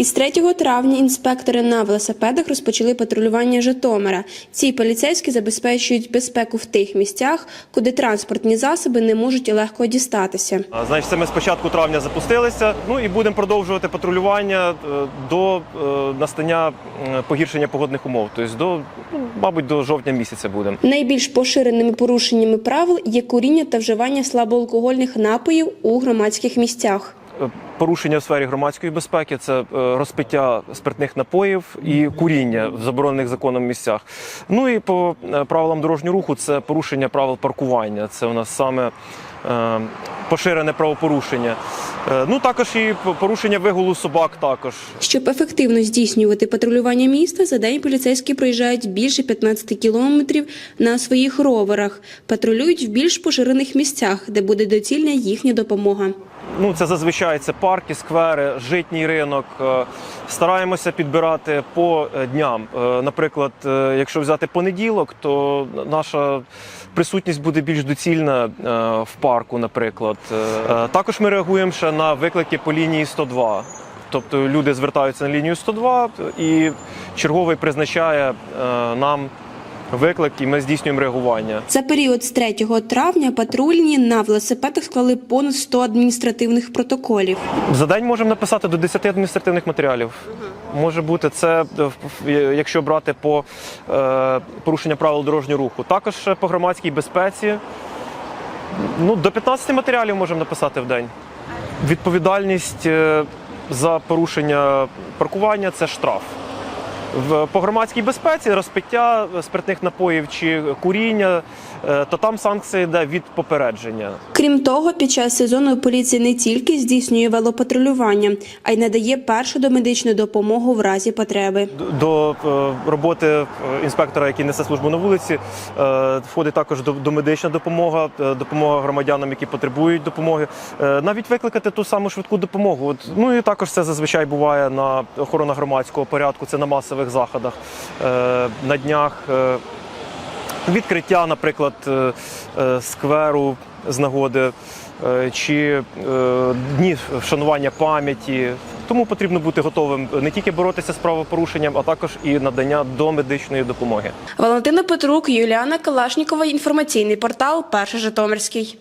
Із 3 травня інспектори на велосипедах розпочали патрулювання Житомира. Ці поліцейські забезпечують безпеку в тих місцях, куди транспортні засоби не можуть легко дістатися. Значить, це ми з початку травня запустилися. Ну і будемо продовжувати патрулювання е, до е, настання е, погіршення погодних умов. Тобто до, ну, мабуть, до жовтня місяця будемо. Найбільш поширеними порушеннями правил є куріння та вживання слабоалкогольних напоїв у громадських місцях. Порушення в сфері громадської безпеки це е, розпиття спиртних напоїв і куріння в заборонених законом місцях. Ну і по е, правилам дорожнього руху це порушення правил паркування. Це у нас саме е, поширене правопорушення. Ну також і порушення вигулу собак також. Щоб ефективно здійснювати патрулювання міста, за день поліцейські проїжджають більше 15 кілометрів на своїх роверах, патрулюють в більш поширених місцях, де буде доцільна їхня допомога. Ну, це зазвичай це парки, сквери, житній ринок. Е, Стараємося підбирати по е, дням. Е, Наприклад, якщо взяти понеділок, то наша присутність буде більш доцільна в парку, наприклад. Також ми реагуємо ще на виклики по лінії 102. Тобто люди звертаються на лінію 102 і черговий призначає нам виклик, і ми здійснюємо реагування. За період з 3 травня патрульні на велосипедах склали понад 100 адміністративних протоколів. За день можемо написати до 10 адміністративних матеріалів. Може бути це, е, в- якщо брати по е, порушення правил дорожнього руху. Також по громадській безпеці. Ну, до 15 матеріалів можемо написати в день. Відповідальність е, за порушення паркування це штраф. По громадській безпеці розпиття спиртних напоїв чи куріння, е, то там санкція йде від попередження. Крім того, під час сезону поліція не тільки здійснює велопатрулювання, а й надає першу домедичну допомогу в разі потреби. До е, роботи е, інспектора, який несе службу на вулиці, входить також до- домедична допомога, допомога громадянам, які потребують допомоги. Навіть викликати ту саму швидку допомогу. Ну і також це зазвичай буває на охорона громадського порядку, це на масових заходах. Е, На днях е, відкриття, наприклад, е, скверу з нагоди. Чи дні вшанування пам'яті, тому потрібно бути готовим не тільки боротися з правопорушенням, а також і надання домедичної допомоги. Валентина Петрук, Юліана Калашнікова. Інформаційний портал Перший Житомирський.